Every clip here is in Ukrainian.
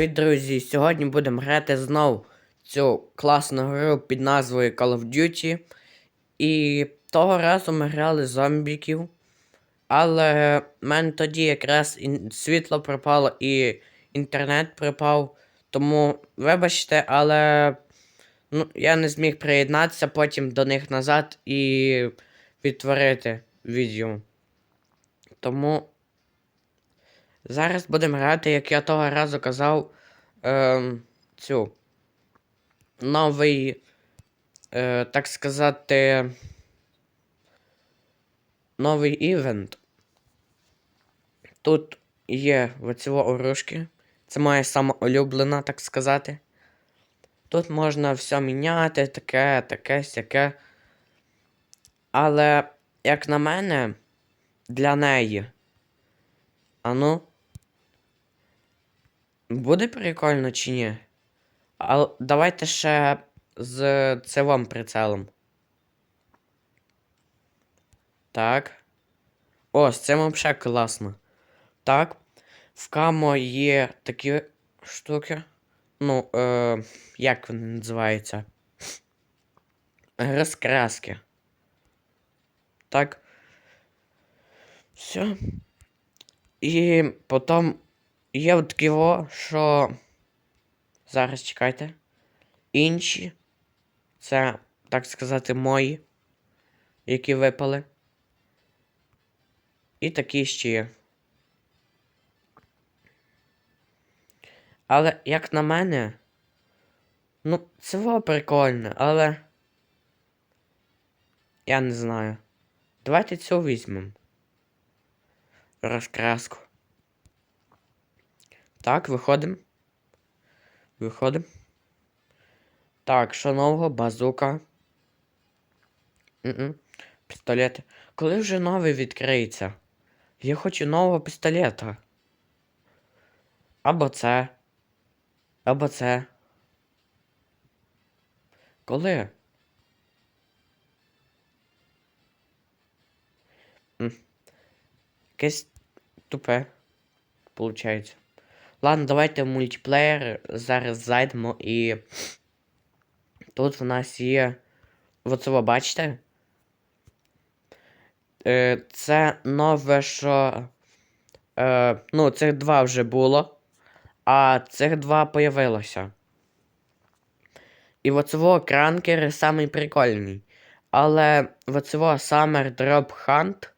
Привіт, друзі! Сьогодні будемо грати знов цю класну гру під назвою Call of Duty. І того разу ми грали зомбіків. Але в мене тоді якраз світло пропало і інтернет пропав. Тому вибачте, але ну, я не зміг приєднатися потім до них назад і відтворити відео. Тому Зараз будемо грати, як я того разу казав, ем, цю новий, е, так сказати, новий івент. Тут є оці оружки. Це моя сама улюблена, так сказати. Тут можна все міняти, таке, таке, сяке. Але, як на мене, для неї. А ну. Буде прикольно чи ні? А давайте ще з цивом прицелом. Так. О, з цим взагалі класно. Так. В камо є такі штуки. Ну, е, як вони називаються? Розкраски. Так. Все. І потім є от такі во, що. Зараз чекайте. Інші. Це, так сказати, мої, які випали. І такі ще є. Але, як на мене, ну, це во прикольне, але. Я не знаю. Давайте цю візьмемо. Розкраску. Так, виходимо. Виходимо. Так, що нового? Базука. М-м. Пістолети. Коли вже новий відкриється? Я хочу нового пістолета. Або це. Або це. Коли? Якесь тупе. Получається. Ладно, давайте в мультиплеєр зараз зайдемо і. Тут в нас є. Оце ви бачите? Е, Це нове, що. Е, Ну, цих два вже було. А цих два появилося. І оцього кранкери самий прикольний. Але оцього Summer Drop Hunt.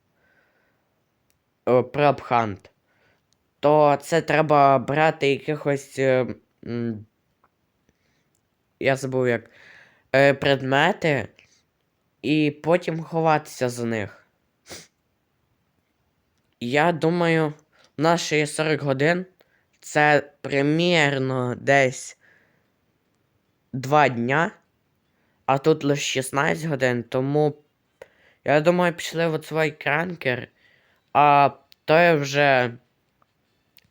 Prop Hunt то це треба брати якихось. Е, я забув як. Е, предмети і потім ховатися за них. Я думаю, у нас ще є 40 годин. Це примірно десь 2 дня. А тут лише 16 годин, тому. Я думаю, пішли в свій кранкер. А то я вже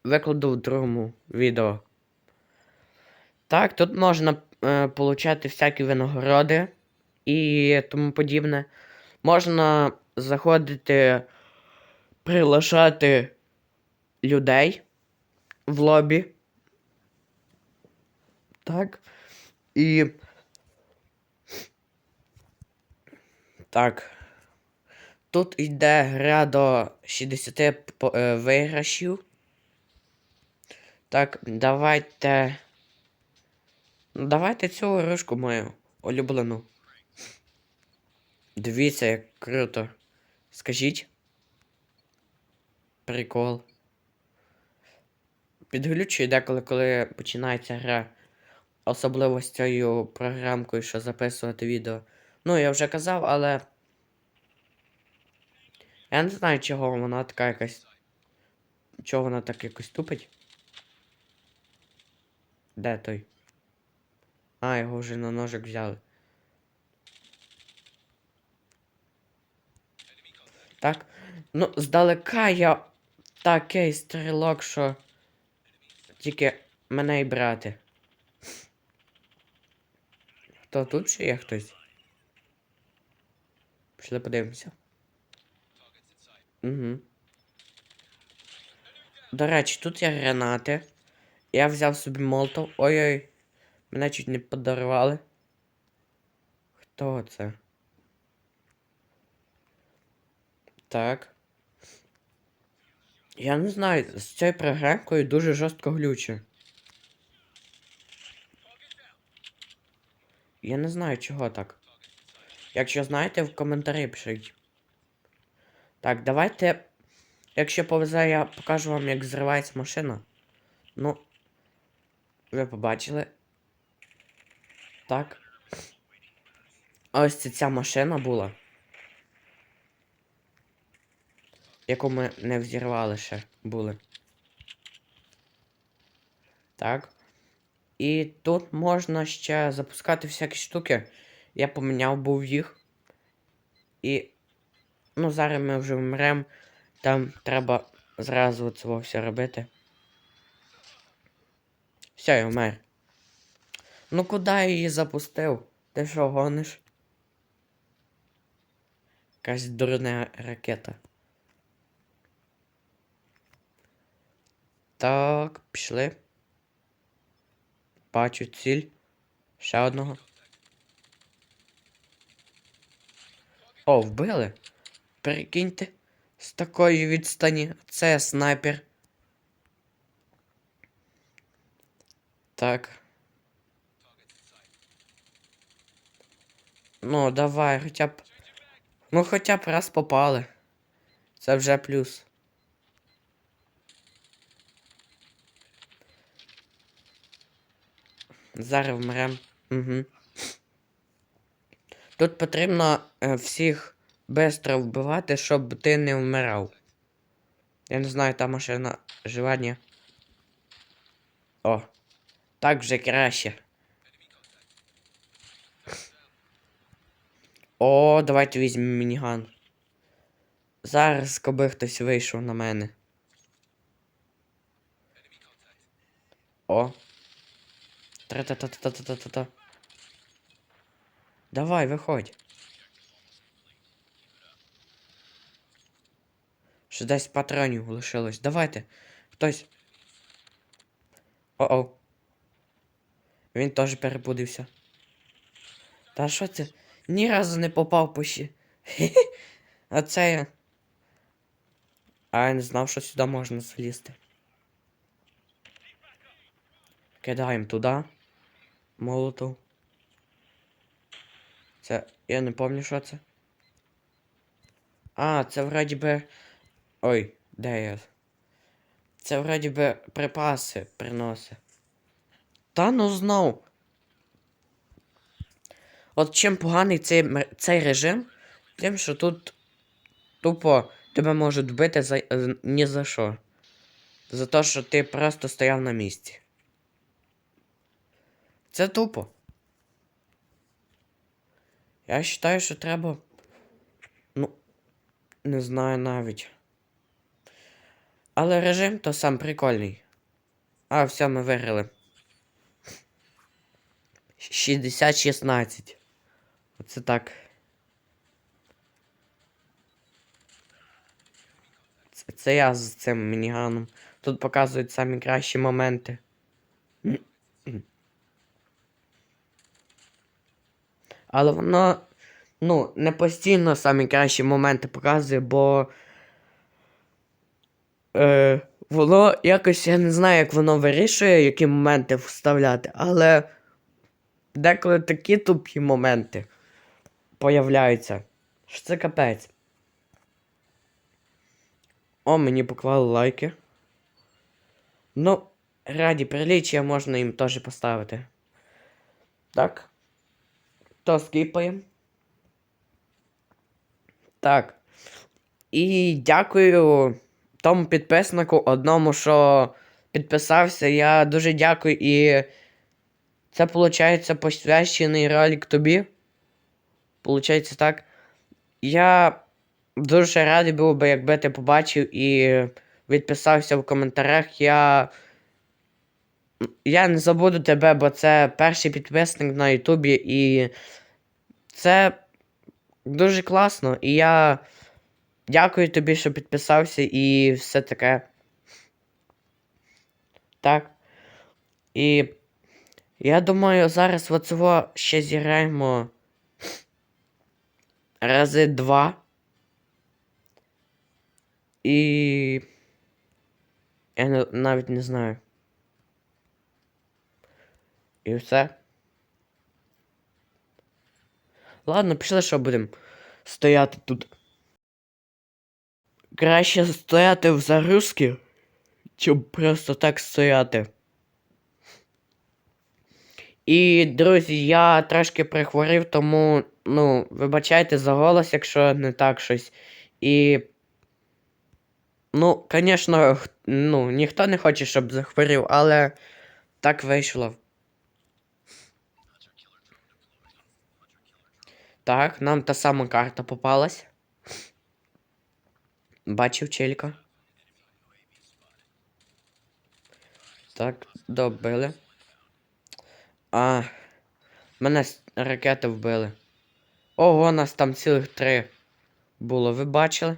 викладу в другому відео. Так, тут можна е, получати всякі винагороди і тому подібне. Можна заходити, приглашати людей в лобі. Так. І. Так. Тут йде гра до 60 е, виграшів. Так, давайте. Ну, Давайте цю ігрушку мою улюблену. Дивіться, як круто. Скажіть. Прикол. Підглючує деколи, коли починається гра. Особливо з цією програмкою, що записувати відео. Ну, я вже казав, але. Я не знаю, чого вона така якась. Чого вона так якось тупить. Де той? А, його вже на ножик взяли. Так. Ну, здалека я такий стрілок, що. Тільки мене й брати. Хто тут ще є хтось? Пішли подивимося. Угу. До речі, тут є гранати. Я взяв собі молотов. Ой-ой. Мене чуть не подарували. Хто це? Так. Я не знаю, з цією програмкою дуже жорстко глюче. Я не знаю, чого так. Якщо знаєте, в коментарі пишіть. Так, давайте. Якщо повезе, я покажу вам, як зривається машина. Ну. Ви побачили. Так. Ось це ця машина була. Яку ми не взірвали ще були. Так. І тут можна ще запускати всякі штуки. Я поміняв був їх. І. Ну, зараз ми вже вмрем. Там треба зразу це все робити. Все, я вмер. Ну куди я її запустив? Ти що гониш? Якась дурна ракета. Так, пішли. Бачу ціль. Ще одного. О, вбили. Прикиньте. З такої відстані. Це снайпер. Так. Ну, давай, хоча б. Ну, хоча б раз попали. Це вже плюс. Зараз вмрем. Угу. Тут потрібно е, всіх бистро вбивати, щоб ти не вмирав. Я не знаю, та машина жива, ні. О, так вже краще. О, давайте візьмемо мініган. Зараз, коби хтось вийшов на мене. О. Тра-та-та-та-та-та-та-та. Давай, виходь. Ще десь патронів лишилось. Давайте. Хтось. О-о. Він теж перебудився. Та що це? Ні разу не попав по щі. А це я. А я не знав, що сюди можна залізти. Кидаємо туди. Молотов. Це. Я не пам'ятаю, що це. А, це вроді би. Ой, де я? Це вроді би припаси приносить. Та ну знов. От чим поганий цей, цей режим, тим, що тут тупо тебе можуть вбити за, е, ні за що. За те, що ти просто стояв на місці. Це тупо. Я вважаю, що треба. Ну, не знаю навіть. Але режим то сам прикольний. А, все, ми виграли. 60-16. Оце так. Це, це я з цим мініганом. Тут показують самі кращі моменти. Але воно, ну, не постійно самі кращі моменти показує, бо. Е, воно якось я не знаю, як воно вирішує, які моменти вставляти, але деколи такі тупі моменти появляються. Що це капець. О, мені поклали лайки. Ну, раді приліччя можна їм теж поставити. Так. То скіпаємо. Так. І дякую тому підписнику одному, що підписався. Я дуже дякую і це виходить посвящений ролик тобі. Получається так. Я дуже радий був би, якби ти побачив і відписався в коментарях. Я. Я не забуду тебе, бо це перший підписник на Ютубі, і це дуже класно. І я дякую тобі, що підписався і все таке. Так. І я думаю, зараз оцього ще зіграємо рази два. І. Я навіть не знаю. І все. Ладно, пішли, що будемо стояти тут. Краще стояти в загрузці, чим просто так стояти. І, друзі, я трошки прихворів, тому, ну, вибачайте за голос, якщо не так щось. І. Ну, звісно, ну, ніхто не хоче, щоб захворів, але так вийшло. Так, нам та сама карта попалась. Бачив челіка. Так, добили. А. Мене ракети вбили. Ого, нас там цілих три було. Ви бачили?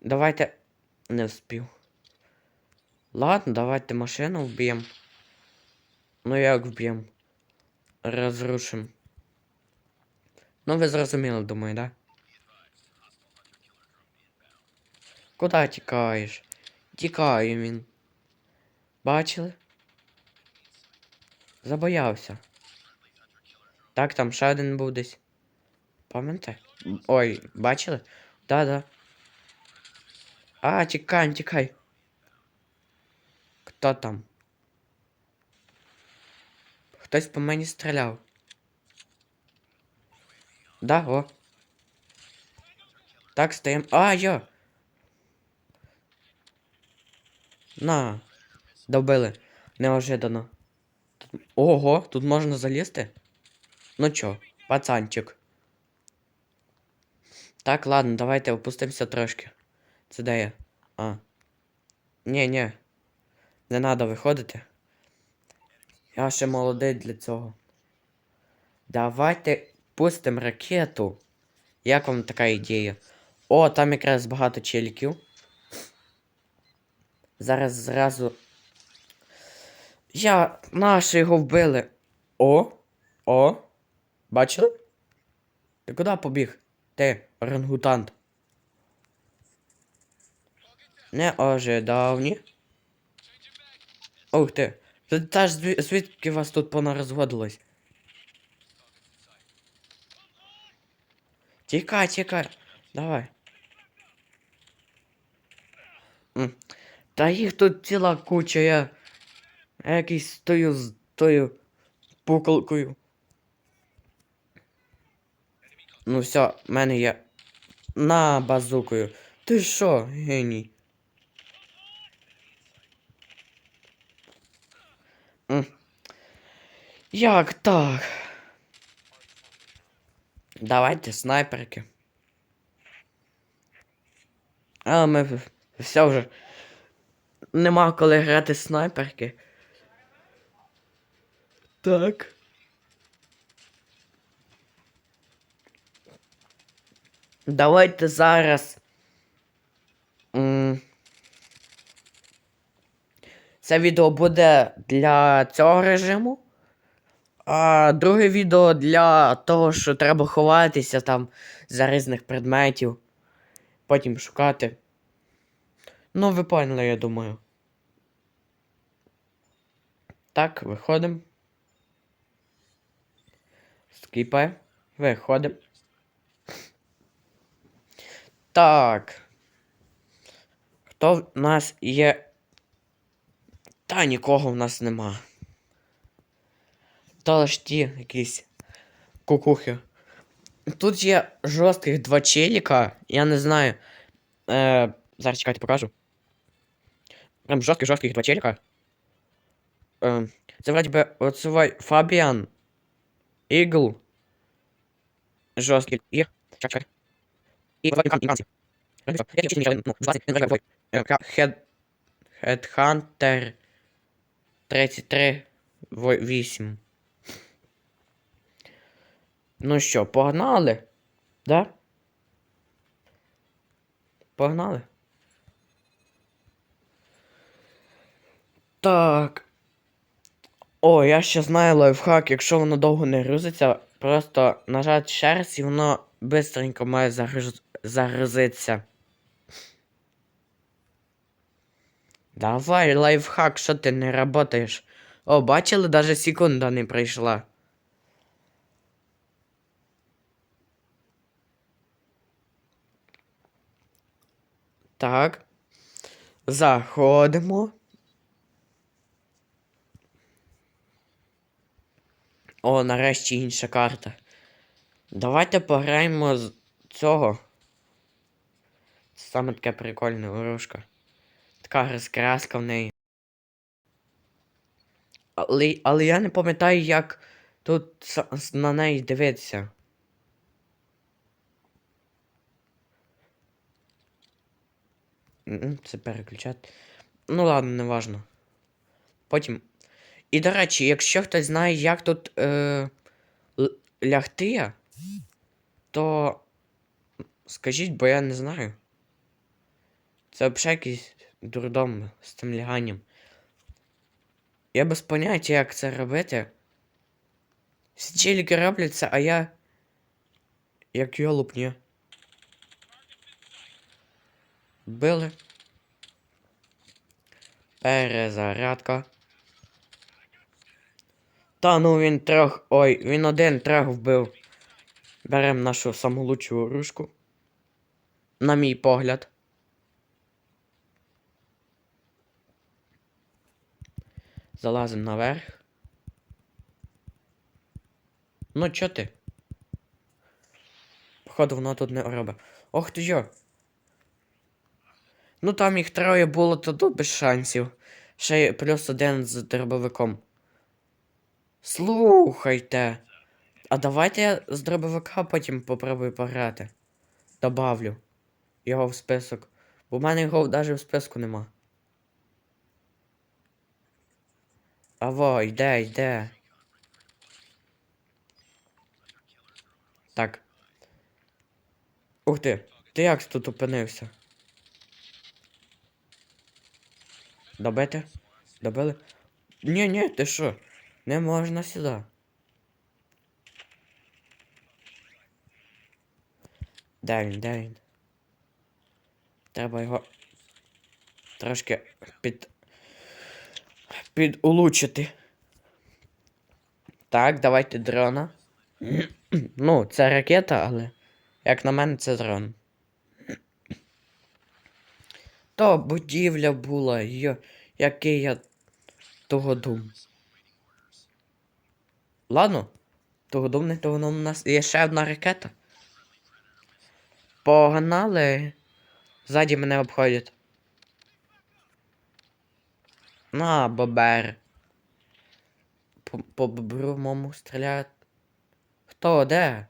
Давайте. Не вспів. Ладно, давайте машину вб'ємо. Ну як вб'ємо? Розрушим. Ну, ви зрозуміли, думаю, да? Куда тікаєш? Тікає він. Бачили? Забоявся. Так, там ще один був десь. Пам'ятаєте? Ой, бачили? Да-да. А, тікай, тікай. Хто там? Хтось по мені стріляв. Да, о. Так, стоїм. А, йо. На. Добили. Неожиданно. Ого, тут можна залізти? Ну чо, пацанчик. Так, ладно, давайте опустимося трошки. Це де я? А. Ні, ні. Не треба виходити. Я ще молодий для цього. Давайте пустимо ракету. Як вам така ідея? О, там якраз багато челіків. Зараз зразу. Я наші його вбили. О! О! Бачили? Ти куди побіг? Ти, орангутант. Не ожидав, ні? Ух ти. Та ж звідки вас тут понарозгодилось? Тікай, тікай. Давай. Та їх тут ціла куча, я. Я якийсь стою з тою пуколкою. Ну все, в мене є. На базукою. Ти що, геній? Як так? Давайте снайперки. А ми все вже. Нема коли грати снайперки. Так. Давайте зараз. Це відео буде для цього режиму. А друге відео для того, що треба ховатися там за різних предметів. Потім шукати. Ну, ви поняли, я думаю. Так, виходимо. Скіпаємо. Виходимо. Так. Хто в нас є? Та нікого в нас нема. Та лиш ті якісь кукухи. Тут є жорстких два челіка, я не знаю. Е, зараз чекайте, покажу. Прям жорстких жорстких два челіка. Е, це вроді би оцевой Фабіан. Ігл. Жорсткий. І. Чекай, чекай. І Владимир Інганці. Я вчити нічого, ну, 20, не вважаю, Хед... Хедхантер 33 8. Ну що, погнали? Да? Погнали? Так. О, я ще знаю лайфхак, якщо воно довго не грузиться, просто нажати ще раз і воно бистренько має загруз... загрузитися. Давай, лайфхак, що ти не работаєш? О, бачили, даже секунда не прийшла. Так. Заходимо. О, нарешті інша карта. Давайте пограємо з цього. Це саме таке прикольне ворожка. Така розкраска в неї. Але, але я не пам'ятаю, як тут на неї дивитися. Це переключати. Ну ладно, не важно. Потім. І до речі, якщо хтось знає, як тут е, лягти, то скажіть, бо я не знаю. Це взагалі якийсь дурдом з цим ляганням. Я без поняття, як це робити. Всі челіки роблять це, а я. Як йолуп, ні. Били. Перезарядка. Та ну він трьох. Ой, він один трьох вбив. Берем нашу саму лучшу оружку. На мій погляд. Залазим наверх. Ну, чо ти? Походу, воно тут не робить. Ох ти йо. Ну там їх троє було, то без шансів. Ще плюс один з дробовиком. Слухайте. А давайте я з дробовика потім попробую пограти. Добавлю його в список. Бо в мене його навіть в списку нема. Аво, йде, йде. Так. Ух ти, ти як тут опинився? Добити? Добили? Ні, ні, ти що? Не можна сюди. Де він, де він? Треба його трошки під. підулучити. Так, давайте дрона. ну, це ракета, але. Як на мене, це дрон. То будівля була, йо, який я того дум. Ладно, того не того дум у нас є ще одна ракета. Погнали. Ззаді мене обходять. На, бобер. По, по бобру мому стріляють. Хто, де?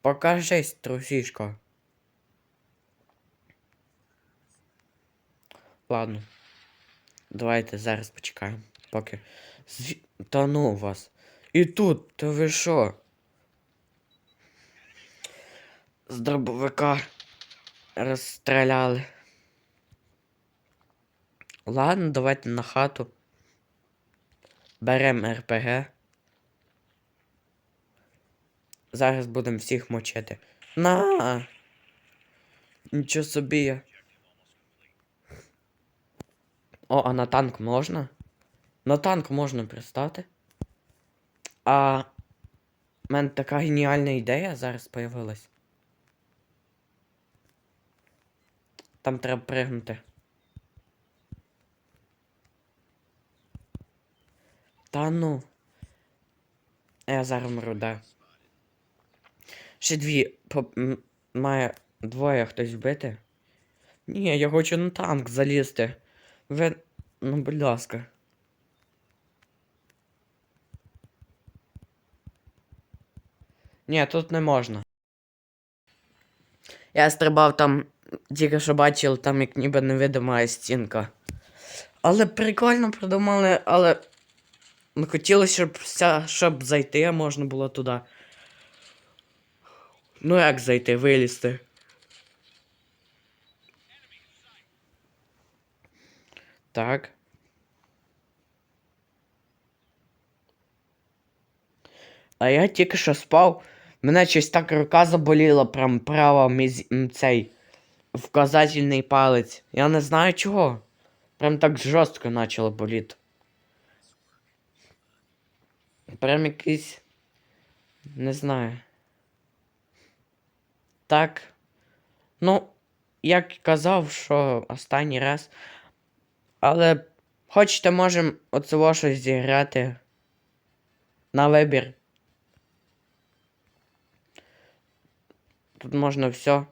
Покажись, трусішко. Ладно. Давайте зараз почекаємо. Поки. Зві... Та ну вас. І тут, то ви що? З дробовика розстріляли. Ладно, давайте на хату. Берем РПГ. Зараз будемо всіх мочити. На! Нічого собі. О, а на танк можна? На танк можна пристати. А. У мене така геніальна ідея зараз появилась. Там треба пригнути. Та ну. Я зараз мру, да. Ще дві. По... м, Має двоє хтось вбити. Ні, я хочу на танк залізти. Ви. Ну, будь ласка. Ні, тут не можна. Я стрибав там, тільки що бачив, там як ніби невидима стінка. Але прикольно придумали, але. Ну, хотілося, щоб, вся, щоб зайти можна було туди. Ну як зайти, вилізти? Так. А я тільки що спав. Мене щось так рука заболіла, прям права міз... цей вказательний палець. Я не знаю чого. Прям так жорстко почало боліти. Прям якийсь. Не знаю. Так. Ну, як казав, що останній раз. Але хочете, можемо оцього щось зіграти на вибір. Тут можна все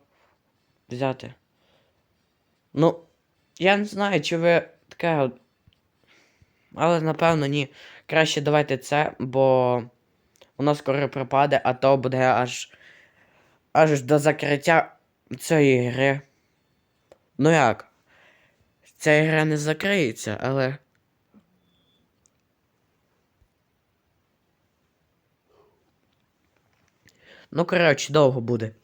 взяти. Ну, я не знаю, чи ви таке. Але напевно ні. Краще давайте це, бо воно скоро пропаде, а то буде аж. аж до закриття цієї гри. Ну як? Ця гра не закриється, але. Ну, коротше, довго буде.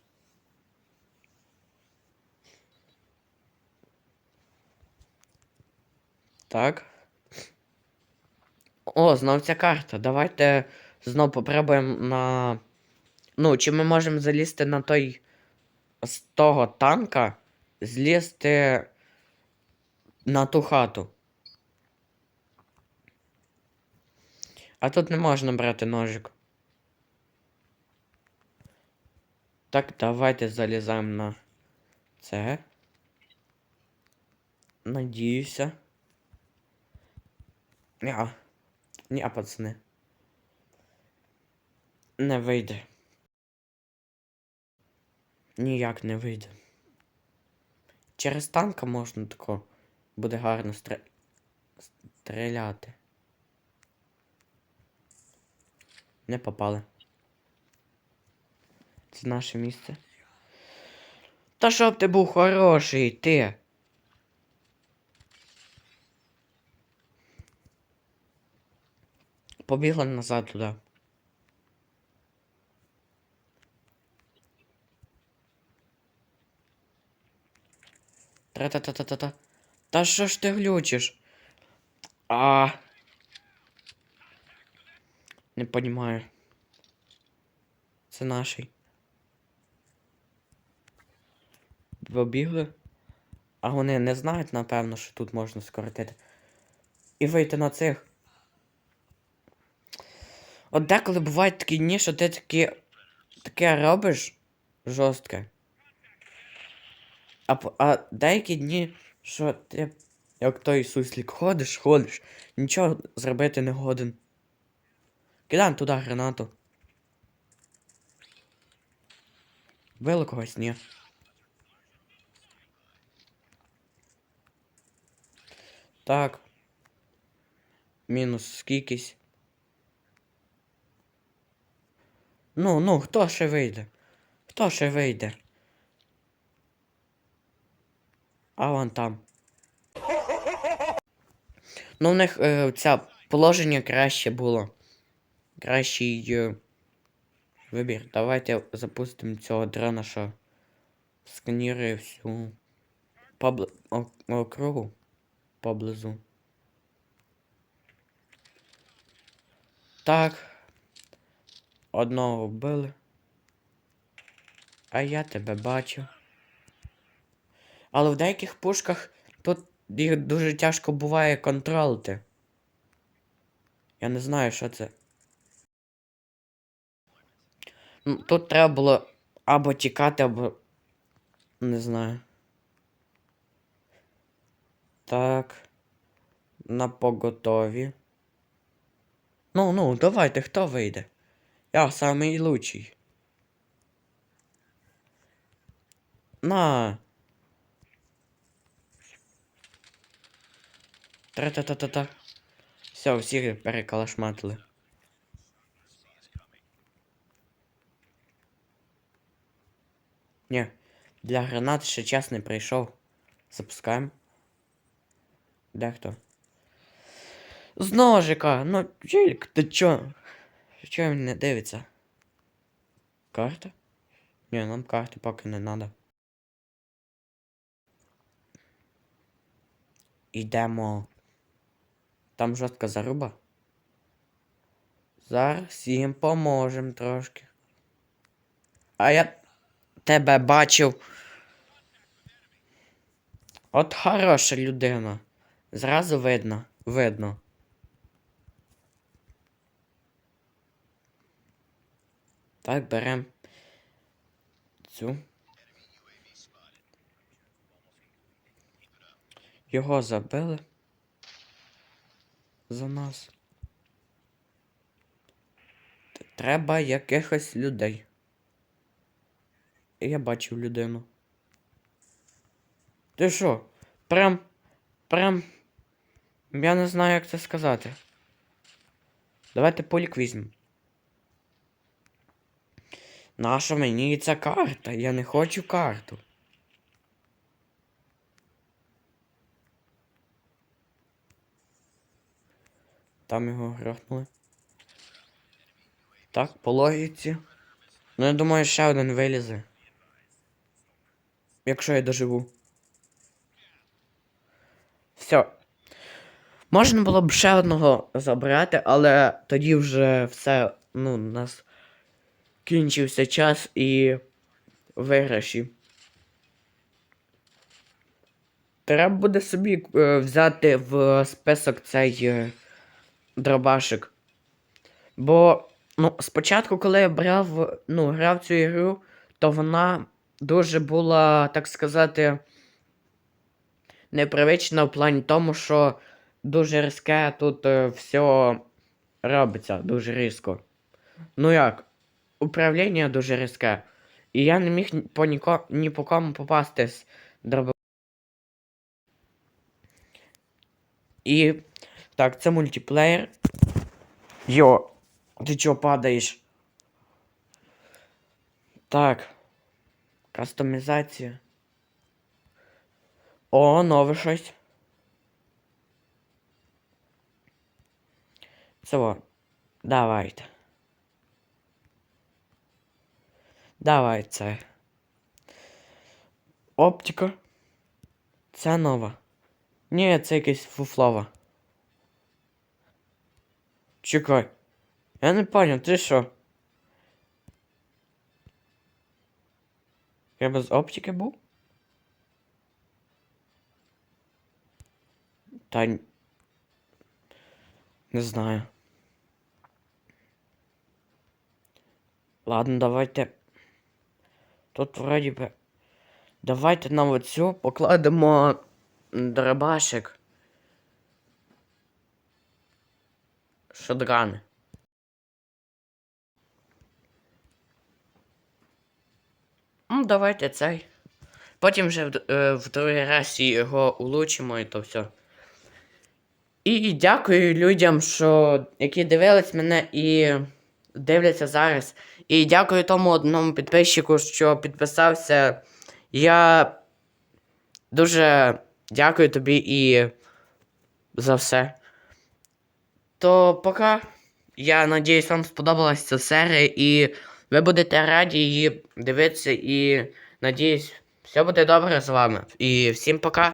Так. О, знов ця карта. Давайте знов попробуємо на. Ну, чи ми можемо залізти на той. з того танка, злізти на ту хату. А тут не можна брати ножик. Так, давайте залізаємо на це. Надіюся. Ня. Ня, пацани. Не вийде. Ніяк не вийде. Через танка можна тако. Буде гарно стр... стріляти. Не попали. Це наше місце. Та щоб ти був хороший, ти. Побігли назад туди. Тра-та-та-та-та-та. Та що ж ти глючиш? А. Не понимаю. Це наший. Побігли? А вони не знають, напевно, що тут можна скоротити. І вийти на цих. От деколи бувають такі дні, що ти такі. таке робиш жорстке. А, а деякі дні, що ти, як той суслік, ходиш, ходиш, нічого зробити не годен. Кидаємо туди гранату. Били когось, ні. Так. Мінус скількись. Ну, ну, хто ще вийде? Хто ще вийде? А вон там. Ну, в них е, ця положення краще було. Кращий е, вибір. Давайте запустимо цього дрона, що сканірує всю побли... округу поблизу. Так. Одного вбили. А я тебе бачу. Але в деяких пушках тут їх дуже тяжко буває контролити. Я не знаю, що це. Тут треба було або тікати, або. Не знаю. Так. На поготові. Ну, ну, давайте, хто вийде? Я самий лучший. На. Тра-та-та-та-та. Все, всі перекалашматили. Ні, для гранат ще час не прийшов. Запускаємо. Де хто? З ножика! Ну, Джелік, ти чо? Чо він не дивиться? Карта? Ні, нам карти поки не надо. Йдемо. Там жорстка заруба. Зараз їм поможем трошки. А я тебе бачив. От хороша людина. Зразу видно. Видно. Так, берем цю. Його забили. За нас. Треба якихось людей. Я бачив людину. Ти що? Прям. Прям. Я не знаю, як це сказати. Давайте полік візьмемо. Наша мені ця карта? Я не хочу карту. Там його грохнули. Так, по логіці. Ну, я думаю, ще один вилізе. Якщо я доживу. Все. Можна було б ще одного забрати, але тоді вже все, ну, нас кінчився час і виграші. Треба буде собі е, взяти в список цей е, дробашик. Бо, ну, спочатку, коли я брав, ну, грав цю ігру, то вона дуже була, так сказати, непривична в плані тому, що дуже різке тут е, все робиться дуже різко. Ну як, управління дуже різке. І я не міг по, ніко, ні по кому попасти з дроба. І так, це мультиплеєр. Йо, ти чого падаєш? Так. Кастомізація. О, нове щось. Це во. Давайте. Давай це. Оптика. Це нова. Ні, це якась фуфлова. Чекай. Я не понял, ти що? Я без оптики був? Та не знаю. Ладно, давайте. Тут вроді би. Давайте на оцю покладемо дробашик. Шотгани. Ну, давайте цей. Потім вже в, е, в другий раз його улучшимо і то все. І дякую людям, що які дивились мене і дивляться зараз. І дякую тому одному підписчику, що підписався. Я дуже дякую тобі і за все. То пока. Я надіюсь, вам сподобалася ця серія, і ви будете раді її дивитися. І надіюсь, все буде добре з вами. І всім пока.